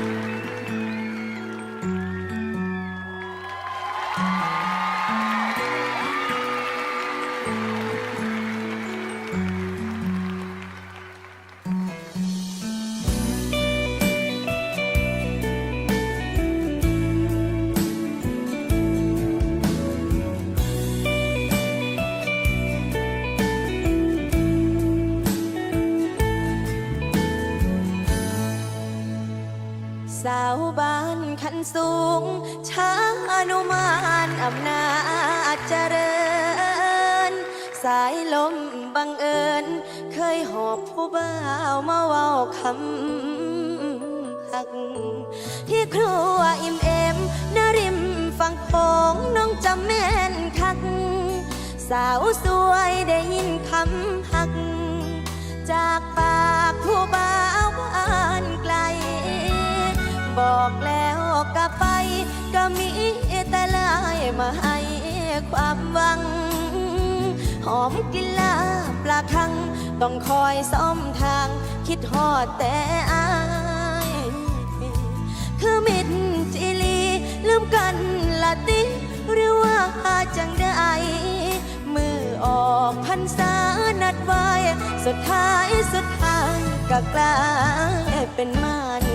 Thank you. าวบ้านขันสูง ช้างอนุมานอำนาจเจริญ สายลมบังเอิญ เคยหอบผู้บ่าวมาเว้าคำหัก ที่ครัวอิ่มเอมนริมฟังโขงน้องจำแม่นคัก สาวสวยได้ยินคำหัก ความหวัง หอมกลินลาปลาคัง ต้องคอยซ่อมทาง คิดฮอดแต่อาย คือมิดจิลีลืมกันละติหรือว่าจังได้ มือออกพันษานัดไว้ สุดท้ายสุดทางก็กลายเป็นมัน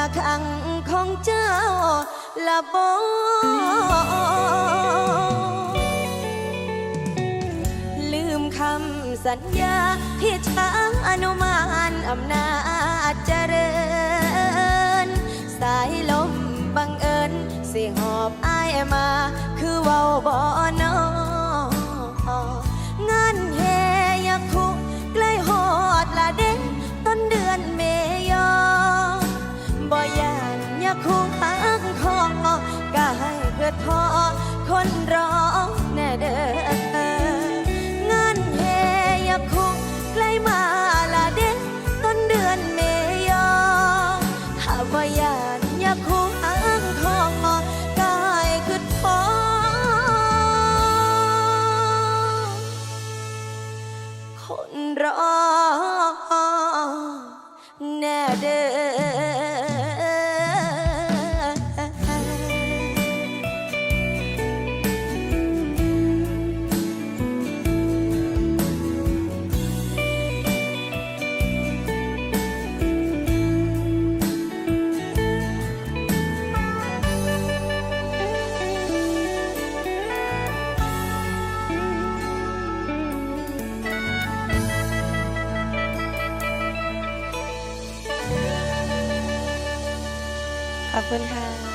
ละคังของเจ้าละบลืมคำสัญญาที่ช้างอนุมานอำนาจเจริญ สายลมบังเอิญสิหอบอายมา คือเว้าบ่นอานอยากคู่หักคอกะให้เกิดพอคนรอ ขอบคุณค่ะ